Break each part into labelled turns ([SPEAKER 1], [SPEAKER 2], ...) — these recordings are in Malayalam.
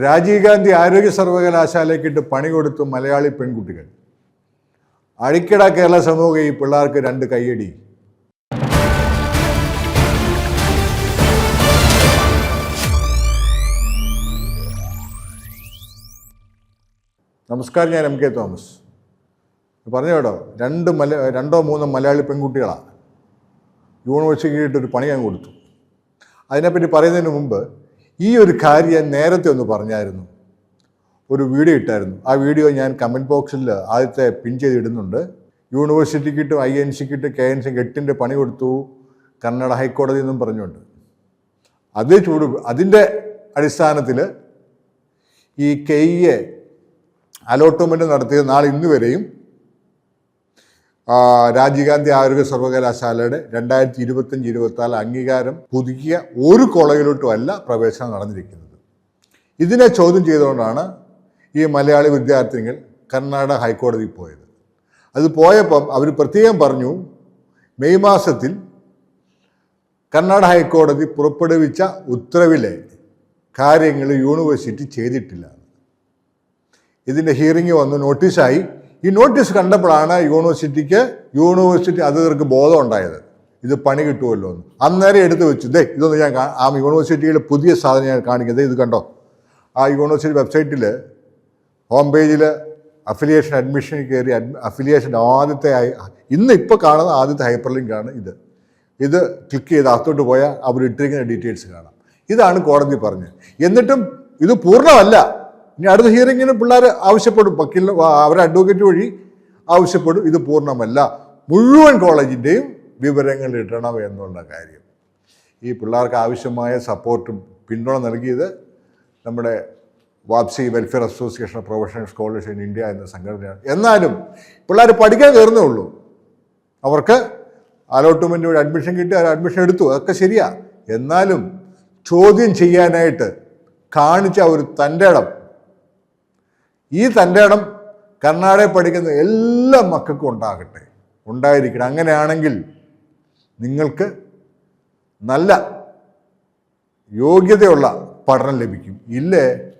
[SPEAKER 1] രാജീവ് ഗാന്ധി ആരോഗ്യ സർവകലാശാലയ്ക്കിട്ട് പണി കൊടുത്തു മലയാളി പെൺകുട്ടികൾ. അഴിക്കട കേരള സമൂഹം ഈ പിള്ളേർക്ക് രണ്ട് കയ്യടി. നമസ്കാരം ഞാൻ എം കെ തോമസ്. പറഞ്ഞു കേട്ടോ രണ്ട് മല രണ്ടോ മൂന്നോ മലയാളി പെൺകുട്ടികളാണ് യൂണിവേഴ്സിറ്റിയിട്ട് ഒരു പണി ഞാൻ കൊടുത്തു. അതിനെപ്പറ്റി പറയുന്നതിന് മുമ്പ് ഈ ഒരു കാര്യം നേരത്തെ ഒന്ന് പറഞ്ഞായിരുന്നു. ഒരു വീഡിയോ ഇട്ടായിരുന്നു. ആ വീഡിയോ ഞാൻ കമന്റ് ബോക്സിൽ ആദ്യത്തെ പിൻ ചെയ്ത് ഇടുന്നുണ്ട്. യൂണിവേഴ്സിറ്റിക്കിട്ടും ഐ എൻ സിക്കിട്ട് കെ എൻ സി എട്ടിന്റെ പണി കൊടുത്തു. കർണാടക ഹൈക്കോടതി എന്നും പറഞ്ഞുകൊണ്ട്. അതേ ചൂട് അതിന്റെ അടിസ്ഥാനത്തിൽ ഈ കെയ്യെ അലോട്ട്മെന്റ് നടത്തിയ നാളെ ഇന്ന് വരെയും ആ, രാജീവ് ഗാന്ധി ആരോഗ്യ സർവകലാശാലയുടെ രണ്ടായിരത്തി ഇരുപത്തഞ്ച് ഇരുപത്തിനാല് അംഗീകാരം പുതുക്കിയ ഒരു കോളേജിലോട്ടും അല്ല പ്രവേശനം നടന്നിരിക്കുന്നത്. ഇതിനെ ചോദ്യം ചെയ്തുകൊണ്ടാണ് ഈ മലയാളി വിദ്യാർത്ഥിനികൾ കർണാടക ഹൈക്കോടതിയിൽ പോയത്. അത് പോയപ്പം അവർ പ്രത്യേകം പറഞ്ഞു മെയ് മാസത്തിൽ കർണാടക ഹൈക്കോടതി പുറപ്പെടുവിച്ച ഉത്തരവിലെ കാര്യങ്ങൾ യൂണിവേഴ്സിറ്റി ചെയ്തിട്ടില്ല. ഇതിന്റെ ഹിയറിംഗ് വന്ന് നോട്ടീസായി ഈ നോട്ടീസ് കണ്ടപ്പോഴാണ് യൂണിവേഴ്സിറ്റിക്ക് യൂണിവേഴ്സിറ്റി അധികൃതർക്ക് ബോധം ഉണ്ടായത്. ഇത് പണി കിട്ടുമല്ലോ എന്ന്. അന്നേരം എടുത്തു വെച്ചു. ദേ ഇതൊന്ന് ഞാൻ ആ യൂണിവേഴ്സിറ്റിയുടെ പുതിയ സാധനം ഞാൻ കാണിക്കുന്നത്. ഇത് കണ്ടോ? ആ യൂണിവേഴ്സിറ്റി വെബ്സൈറ്റിൽ ഹോം പേജിൽ അഫിലിയേഷൻ അഡ്മിഷൻ കയറി അഫിലിയേഷൻ ആദ്യത്തെ ഇന്ന് ഇപ്പോൾ കാണുന്ന ആദ്യത്തെ ഹൈപ്പർ ലിങ്കാണ് ഇത്. ഇത് ക്ലിക്ക് ചെയ്ത് അകത്തോട്ട് പോയാൽ അവർ ഇട്ടിരിക്കുന്ന ഡീറ്റെയിൽസ് കാണാം. ഇതാണ് കോടതി പറഞ്ഞത്. എന്നിട്ടും ഇത് പൂർണമല്ല. ഇനി അടുത്ത ഹിയറിങ്ങിന് പിള്ളേർ ആവശ്യപ്പെടും. വക്കീൽ അവരുടെ അഡ്വക്കേറ്റ് വഴി ആവശ്യപ്പെടും. ഇത് പൂർണമല്ല. മുഴുവൻ കോളേജിന്റെയും വിവരങ്ങൾ ഇടണം എന്നുള്ള കാര്യം. ഈ പിള്ളേർക്ക് ആവശ്യമായ സപ്പോർട്ടും പിന്തുണ നൽകിയത് നമ്മുടെ വാപ്സി welfare association of professional scholars in India എന്ന സംഘടനയാണ്. എന്നാലും പിള്ളേർ പഠിക്കാൻ കയറുന്നേ ഉള്ളൂ. അവർക്ക് അലോട്ട്മെന്റ് വഴി അഡ്മിഷൻ കിട്ടി അവർ അഡ്മിഷൻ എടുത്തു. അതൊക്കെ ശരിയാ. എന്നാലും ചോദ്യം ചെയ്യാനായിട്ട് കാണിച്ച ഒരു തന്റെ ഇടം ഈ തന്റെ ഇടം കർണാടകയിൽ പഠിക്കുന്ന എല്ലാ മക്കൾക്കും ഉണ്ടാകട്ടെ. ഉണ്ടായിരിക്കണം. അങ്ങനെയാണെങ്കിൽ നിങ്ങൾക്ക് നല്ല യോഗ്യതയുള്ള പഠനം ലഭിക്കും. ഇല്ലേ?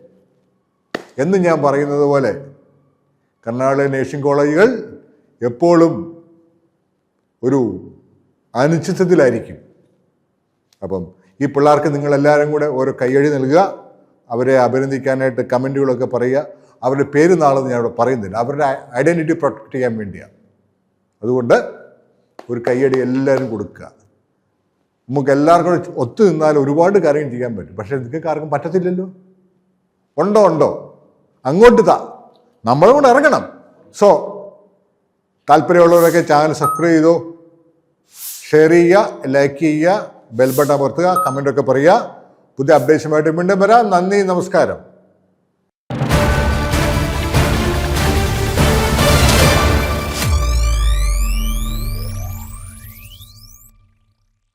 [SPEAKER 1] എന്ന് ഞാൻ പറയുന്നത് പോലെ കർണാടക നേഴ്സിംഗ് കോളേജുകൾ എപ്പോഴും ഒരു അനിശ്ചിതത്തിലായിരിക്കും. അപ്പം ഈ പിള്ളേർക്ക് നിങ്ങളെല്ലാവരും കൂടെ ഓരോ കൈയടി നൽകുക. അവരെ അഭിനന്ദിക്കാനായിട്ട് കമന്റുകളൊക്കെ പറയുക. അവരുടെ പേര് നാളെന്ന് ഞാൻ ഇവിടെ പറയുന്നില്ല. അവരുടെ ഐഡന്റിറ്റി പ്രൊട്ടക്റ്റ് ചെയ്യാൻ വേണ്ടിയാണ് അതുകൊണ്ട് ഒരു കയ്യടി എല്ലാവരും കൊടുക്കുക. നമുക്ക് എല്ലാവർക്കും ഒത്തു നിന്നാൽ ഒരുപാട് കാര്യം ചെയ്യാൻ പറ്റും. പക്ഷേ നിങ്ങൾക്ക് ആർക്കും പറ്റത്തില്ലല്ലോ. ഉണ്ടോ ഉണ്ടോ? അങ്ങോട്ട് താ. നമ്മളും കൂടെ ഇറങ്ങണം. സോ താല്പര്യമുള്ളവരൊക്കെ ചാനൽ സബ്സ്ക്രൈബ് ചെയ്തോ. ഷെയർ ചെയ്യുക ലൈക്ക് ചെയ്യുക ബെൽ ബട്ടൺ അമർത്തുക കമന്റൊക്കെ പറയുക. പുതിയ അപ്ഡേഷനുമായിട്ട് വീണ്ടും വരാം. നന്ദി നമസ്കാരം.